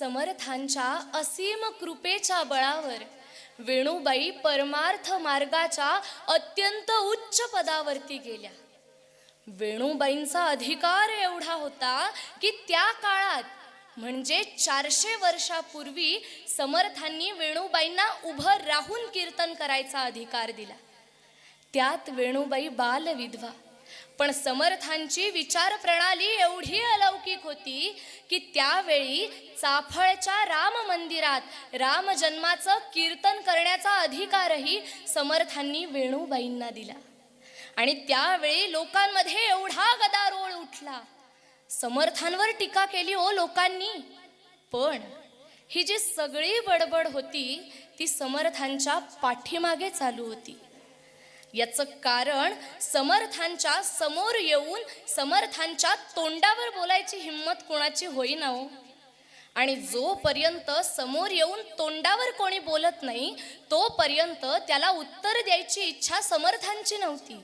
समर्थांच्या असीम कृपेच्या बळावर वेणूबाई परमार्थ मार्गाच्या अत्यंत उच्च पदावरती गेल्या. वेणूबाईंचा अधिकार एवढा होता की त्या काळात म्हणजे चारशे वर्षापूर्वी समर्थांनी वेणूबाईंना उभं राहून कीर्तन करायचा अधिकार दिला. त्यात वेणूबाई बालविधवा पण समर्थांची विचार प्रणाली एवढी अलौकिक होती की त्यावेळी चाफळच्या राम मंदिरात राम जन्माचं कीर्तन करण्याचा अधिकारही समर्थांनी वेणूबाईंना दिला. आणि त्यावेळी लोकांमध्ये एवढा गदारोळ उठला. समर्थांवर टीका केली ओ लोकांनी. पण ही जी सगळी बडबड होती ती समर्थांच्या पाठीमागे चालू होती. याचं कारण समर्थांच्या समोर येऊन समर्थांच्या तोंडावर बोलायची हिंमत कोणाची होईना हो. आणि जोपर्यंत समोर येऊन तोंडावर कोणी बोलत नाही तोपर्यंत त्याला उत्तर द्यायची इच्छा समर्थांची नव्हती.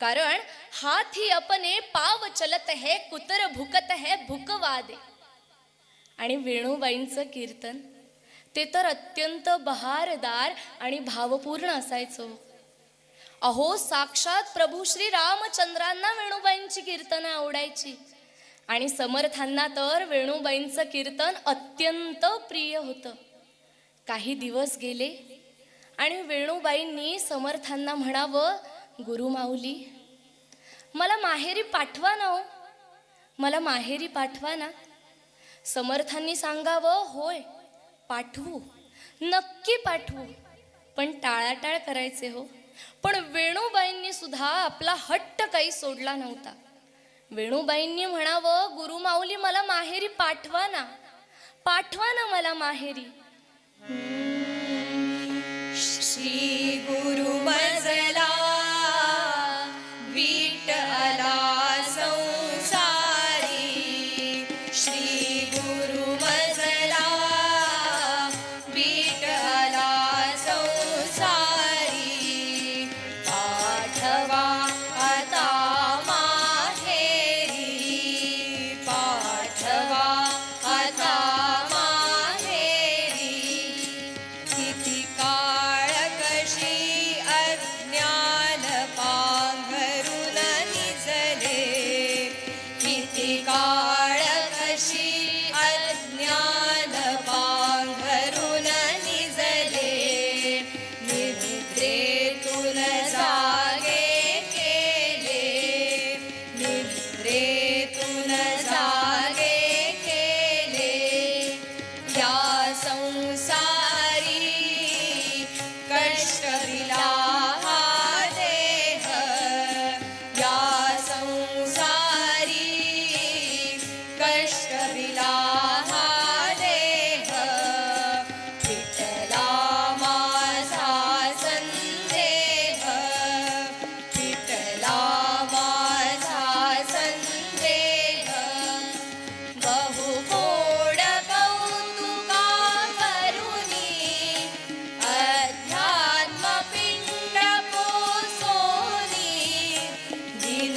कारण हात ही अपने पाव चलत है कुतर भुकत है भुकवादे आणि वेणूबाईंचं कीर्तन ते तर अत्यंत बहारदार आणि भावपूर्ण असायचं. अहो साक्षात प्रभू श्री रामचंद्रांना वेणूबाईंची कीर्तनं आवडायची. आणि समर्थांना तर वेणूबाईंचं कीर्तन अत्यंत प्रिय होतं. काही दिवस गेले आणि वेणूबाईंनी समर्थांना म्हणावं गुरुमाऊली मला माहेरी पाठवा ना हो. मला माहेरी पाठवा ना. समर्थांनी सांगावं होय पाठवू. नक्की पाठवू. पण टाळाटाळ करायचे हो. पण वेणूबाईंनी सुद्धा आपला हट्ट काही सोडला नव्हता. वेणूबाईंनी म्हणावं गुरुमाऊली मला माहेरी पाठवा ना. पाठवा ना मला माहेरी. श्री गुरु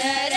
da da